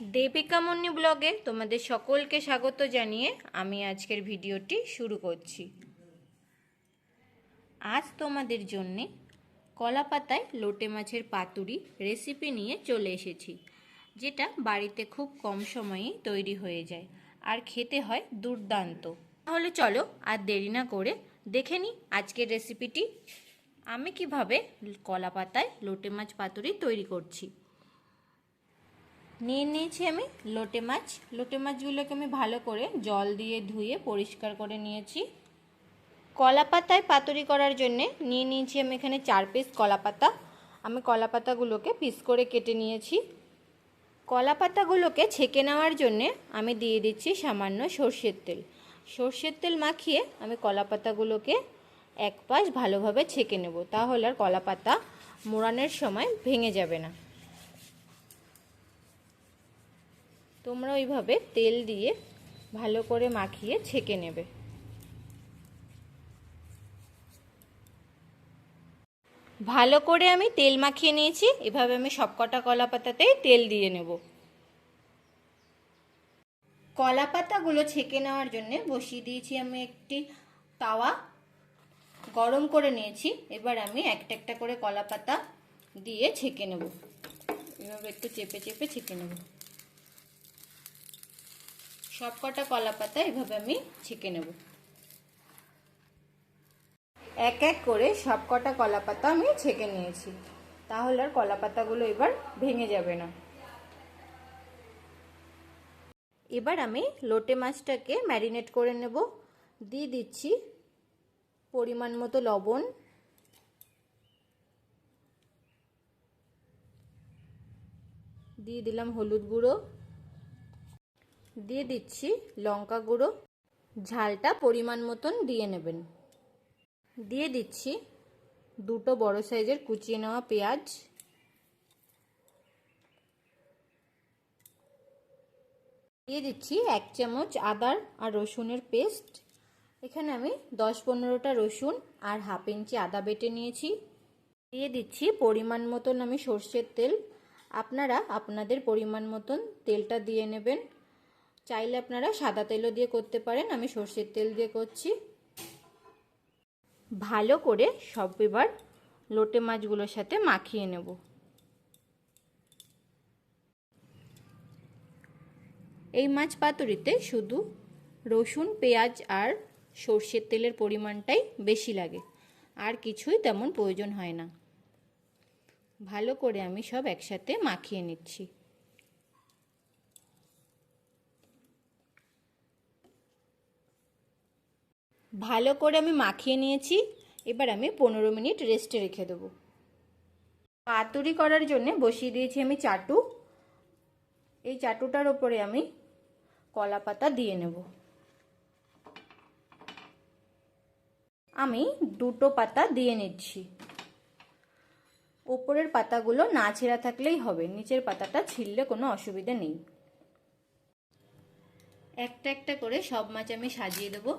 দেবিকা মুন্নি ব্লগে তোমাদের সকলকে স্বাগত জানিয়ে আমি আজকের ভিডিওটি শুরু করছি। আজ তোমাদের জন্যে কলা পাতায় লোটে মাছের পাতুরি রেসিপি নিয়ে চলে এসেছি, যেটা বাড়িতে খুব কম সময়েই তৈরি হয়ে যায় আর খেতে হয় দুর্দান্ত। তাহলে চলো আর দেরি না করে দেখে নিই আজকের রেসিপিটি আমি কীভাবে কলা পাতায় লোটে মাছ পাতুরি তৈরি করছি। নিয়ে নিয়েছি আমি লোটে মাছ। লোটে মাছগুলোকে আমি ভালো করে জল দিয়ে ধুয়ে পরিষ্কার করে নিয়েছি। কলা পাতায় পাতুরি করার জন্যে নিয়ে নিয়েছি আমি এখানে চার পিস কলা পাতা। আমি কলা পাতাগুলোকে পিস করে কেটে নিয়েছি। কলা পাতাগুলোকে ছেঁকে নেওয়ার জন্যে আমি দিয়ে দিচ্ছি সামান্য সর্ষের তেল। সর্ষের তেল মাখিয়ে আমি কলা পাতাগুলোকে এক পাশ ভালোভাবে ছেঁকে নেব, তাহলে আর কলা পাতা মোড়ানোর সময় ভেঙে যাবে না। তোমরা ওইভাবে তেল দিয়ে ভালো করে মাখিয়ে ছেঁকে নেবে। ভালো করে আমি তেল মাখিয়ে নিয়েছি, এভাবে আমি সবকটা কলা পাতাতেই তেল দিয়ে নেব। কলা পাতাগুলো ছেঁকে নেওয়ার জন্য বসিয়ে দিয়েছি আমি একটি তাওয়া, গরম করে নিয়েছি, এবার আমি একটা একটা করে কলা পাতা দিয়ে ছেঁকে নেব। এভাবে একটু চেপে চেপে ছেঁকে নেব। সব কটা কলা পাতা এভাবে আমি ছেঁকে নেব। এক এক করে সব কটা কলা পাতা আমি ছেঁকে নিয়েছি। তাহলে আর কলা পাতাগুলো এবার ভেঙে যাবে না। এবার আমি লোটে মাছটাকে ম্যারিনেট করে নেব। দিয়ে দিচ্ছি পরিমাণ মতো লবণ। দিয়ে দিলাম হলুদ গুঁড়ো। দিয়ে দিচ্ছি লঙ্কা গুঁড়ো। ঝালটা পরিমাণ মতন দিয়ে নেবেন। দিয়ে দিচ্ছি দুটো বড় সাইজের কুচিয়ে নেওয়া পেঁয়াজ। দিয়ে দিচ্ছি এক চামচ আদার আর রসুনের পেস্ট। এখানে আমি দশ পনেরোটা রসুন আর হাফ ইঞ্চি আদা বেটে নিয়েছি। দিয়ে দিচ্ছি পরিমাণ মতন আমি সর্ষের তেল। আপনারা আপনাদের পরিমাণ মতন তেলটা দিয়ে নেবেন। চাইলে আপনারা সাদা তেলও দিয়ে করতে পারেন, আমি সর্ষের তেল দিয়ে করছি। ভালো করে সব এবার লোটে মাছগুলোর সাথে মাখিয়ে নেব। এই মাছ পাতুরিতে শুধু রসুন, পেঁয়াজ আর সর্ষের তেলের পরিমাণটাই বেশি লাগে, আর কিছুই তেমন প্রয়োজন হয় না। ভালো করে আমি সব একসাথে মাখিয়ে নিচ্ছি। ভালো করে আমি মাখিয়ে নিয়েছি। এবার আমি পনেরো মিনিট রেস্টে রেখে দেবো। পাতুরি করার জন্য বসিয়ে দিয়েছি আমি চাটু। এই চাটুটার ওপরে আমি কলা পাতা দিয়ে নেব। আমি দুটো পাতা দিয়ে নিচ্ছি। ওপরের পাতাগুলো না ছেঁড়া থাকলেই হবে, নিচের পাতাটা ছিললে কোনো অসুবিধা নেই। একটা একটা করে সব মাছ আমি সাজিয়ে দেবো।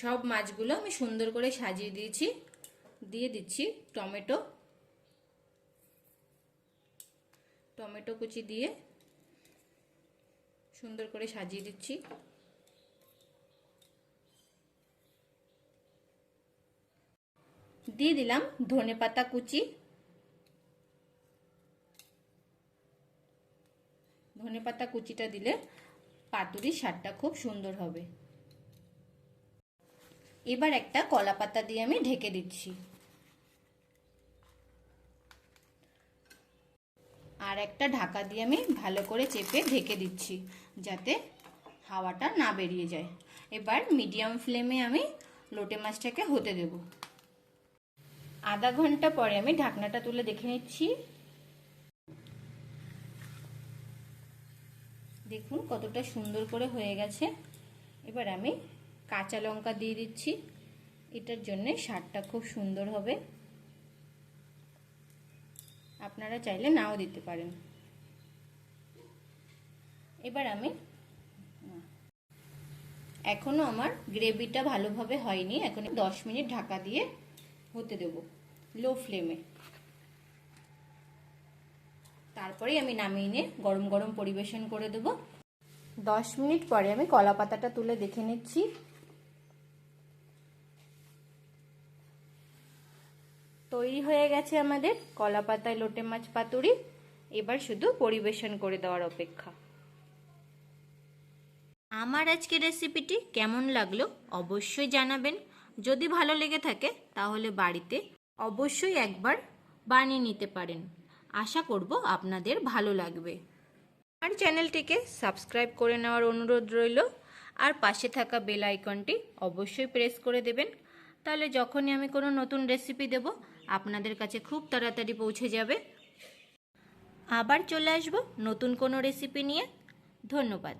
সব মাছগুলো আমি সুন্দর করে সাজিয়ে দিয়েছি। দিয়ে দিচ্ছি টমেটো। টমেটো কুচি দিয়ে সুন্দর করে সাজিয়ে দিচ্ছি। দিয়ে দিলাম ধনে পাতা কুচি। ধনে পাতা কুচিটা দিলে পাতুরির স্বাদটা খুব সুন্দর হবে। এবার একটা কলা পাতা দিয়ে আমি ঢেকে দিচ্ছি। আর একটা ঢাকা দিয়ে আমি ভালো করে চেপে ঢেকে দিচ্ছি, যাতে হাওয়াটা না বেরিয়ে যায়। এবার মিডিয়াম ফ্লেমে আমি লোটে মাছটাকে হতে দেব। আধা ঘণ্টা পরে আমি ঢাকনাটা তুলে দেখে নিচ্ছি। দেখুন কতটা সুন্দর করে হয়ে গেছে। এবার আমি কাঁচা লঙ্কা দিয়ে দিচ্ছি। এটার জন্যে স্বাদটা খুব সুন্দর হবে। আপনারা চাইলে নাও দিতে পারেন। এবার আমি এখনও আমার গ্রেভিটা ভালোভাবে হয়নি। এখন দশ মিনিট ঢাকা দিয়ে হতে দেব লো ফ্লেমে। তারপরেই আমি নামিয়ে নিয়ে গরম গরম পরিবেশন করে দেব। দশ মিনিট পরে আমি কলা পাতাটা তুলে দেখে নিচ্ছি। তৈরি হয়ে গেছে আমাদের কলা পাতায় লোটে মাছ পাতুরি। এবার শুধু পরিবেশন করে দেওয়ার অপেক্ষা। আমার আজকের রেসিপিটি কেমন লাগল অবশ্যই জানাবেন। যদি ভালো লেগে থাকে তাহলে বাড়িতে অবশ্যই একবার বানিয়ে নিতে পারেন। আশা করব আপনাদের ভালো লাগবে। আর চ্যানেলটিকে সাবস্ক্রাইব করে নেওয়ার অনুরোধ রইল। আর পাশে থাকা বেল আইকনটি অবশ্যই প্রেস করে দেবেন। তাহলে যখনই আমি কোনো নতুন রেসিপি দেব, আপনাদের কাছে খুব তাড়াতাড়ি পৌঁছে যাবে। আবার চলে আসব নতুন কোনো রেসিপি নিয়ে। ধন্যবাদ।